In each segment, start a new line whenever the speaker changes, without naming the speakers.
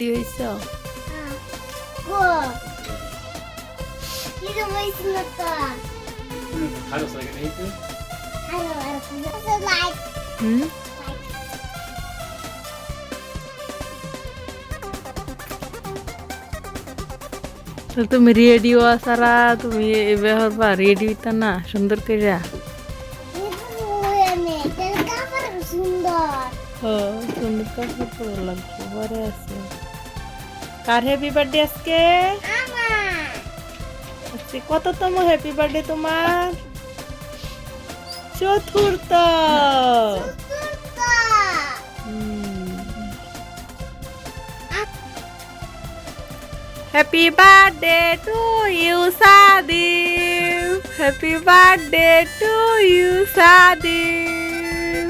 Ready
হইছ
হুম? তুমি radio সারা, তুমি এবার হবা রেডিও তা না, সুন্দর করে
সুন্দর
কাপড় লাগবে বরে আছে। কার হ্যাপি বার্থডে আজকে। আজকে কততম হ্যাপি বার্থডে তোমার? চতুর্থ। Happy birthday to you Sadib happy birthday to you Sadib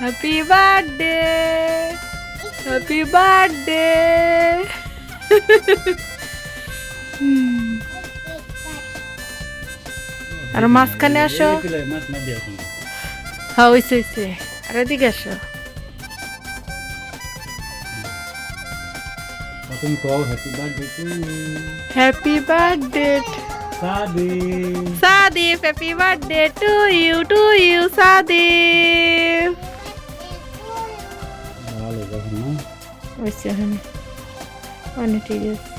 happy birthday happy birthday আর মাঝখানে আসো। হ্যাঁ হয়েছে হয়েছে আর এদিকে আসো।
তুমি কও happy
birthday happy
birthday
Sadi Sadib happy birthday to you to you
ভালো যখন না
হয়েছে ওখানে অনেক ঠিক আছে।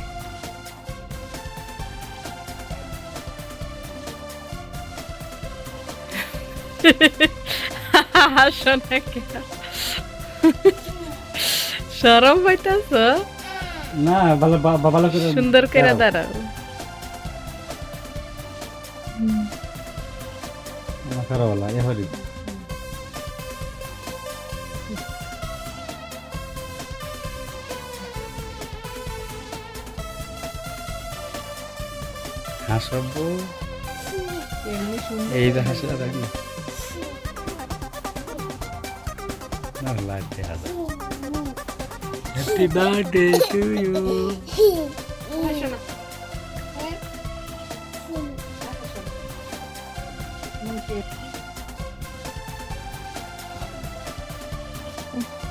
হাসো না কেন? সরম পাইতাছ?
না ভালো ভালো করে
সুন্দর করে
দাঁড়াও। খারাপ হরি হাসবো এই যে হাসিটা রাখি না লাইট দেখা যায় happy birthday to you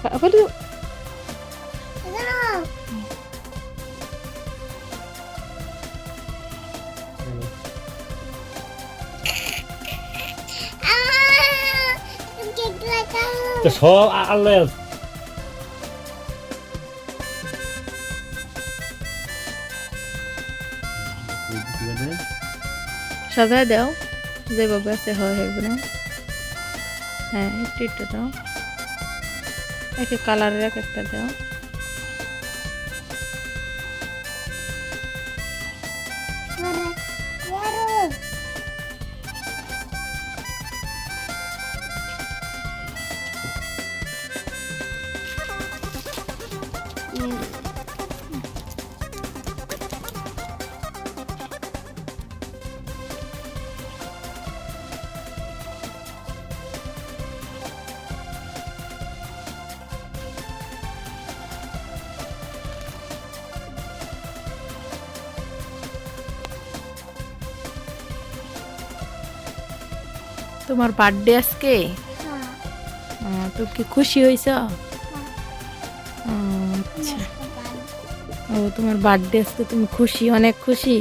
apa tuh
얘 তো
সব আল্লাহ
দেও যে যেভাবে আছে হয় এগুলো হ্যাঁ একটু একটু দাও এক এক কালারের এক একটা দাও তোমার বার্থডে আজকে? তুমি কি খুশি হয়েছ? আচ্ছা। ও তোমার বার্থডে আজকে তুমি খুশি অনেক খুশি?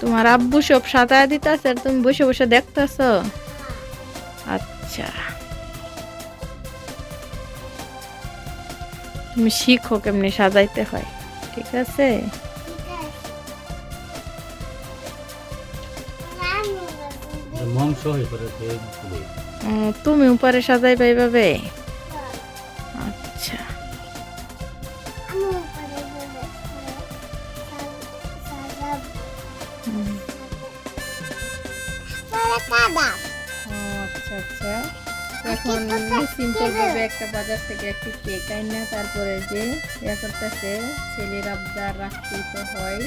তোমার আব্বু সব সাঁতার দিতেছে আর তুমি বসে বসে দেখতেছ? আচ্ছা। তুমি শিখো কেমনি সাজাইতে হয় ঠিক আছে?
হয়ে
তুমি উপরে সাজাইবা এইভাবে? আচ্ছা। ও, আচ্ছা আচ্ছা। এখন সিম্পল ভাবে একটা বাজার থেকে একটি কেক আইনা তারপরে যে ইয়া করতেছে ছেলের আবদার রাখতেই তো হয়।